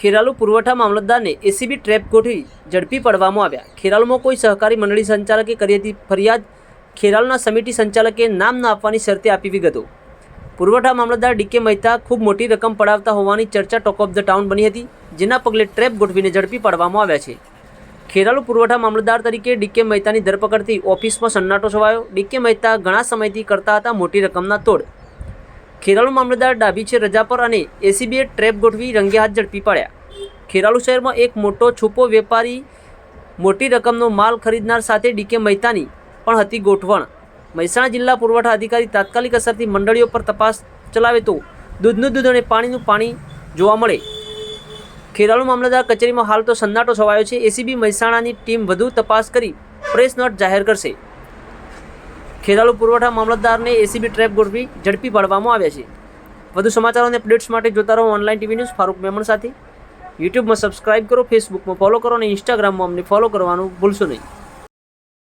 ખેરાલુ પુરવઠા મામલતદારને ACB trap ગોઠવી ઝડપી પડવામાં આવ્યા. ખેરાલુમાં કોઈ સહકારી મંડળી સંચાલકે કરી હતી ફરિયાદ. ખેરાલુના સમિતિ સંચાલકે નામ ન આપવાની શરતે આપી વિગતો. પુરવઠા મામલતદાર ડીકે મહેતા ખૂબ મોટી રકમ પડાવતા હોવાની ચર્ચા ટોક ઓફ ધ ટાઉન બની હતી, જેના પગલે ટ્રેપ ગોઠવીને ઝડપી પાડવામાં આવ્યા છે. ખેરાલુ પુરવઠા મામલતદાર તરીકે ડીકે મહેતાની ધરપકડથી ઓફિસમાં સન્નાટો છવાયો. ડીકે મહેતા ઘણા સમયથી કરતા હતા મોટી રકમના તોડ. ખેરાલુ મામલતદાર ડાભી છે રજા પર અને એસીબીએ ટ્રેપ ગોઠવી રંગે હાથ ઝડપી પાડ્યા. ખેરાલુ શહેરમાં એક મોટો છુપો વેપારી મોટી રકમનો માલ ખરીદનાર સાથે ડીકે મહેતાની પણ હતી ગોઠવણ. મહેસાણા જિલ્લા પુરવઠા અધિકારી તાત્કાલિક અસરથી મંડળીઓ પર તપાસ ચલાવે તો દૂધનું દૂધ અને પાણીનું પાણી જોવા મળે. ખેરાલુ મામલતદાર કચેરીમાં હાલ તો સન્નાટો છવાયો છે. એસીબી મહેસાણાની ટીમ વધુ તપાસ કરી પ્રેસ નોટ જાહેર કરશે. ખેરાલુ પુરવઠા મામલતદારને એસીબી ટ્રેપ ગોઠવી ઝડપી પાડવામાં આવ્યા છે. વધુ સમાચારો અને અપડેટ્સ માટે જોતા રહો online TV news Farooq Memon સાથે. યુટ્યુબમાં સબસ્ક્રાઇબ કરો, ફેસબુકમાં ફોલો કરો અને ઇન્સ્ટાગ્રામમાં અમને ફોલો કરવાનું ભૂલશો નહીં.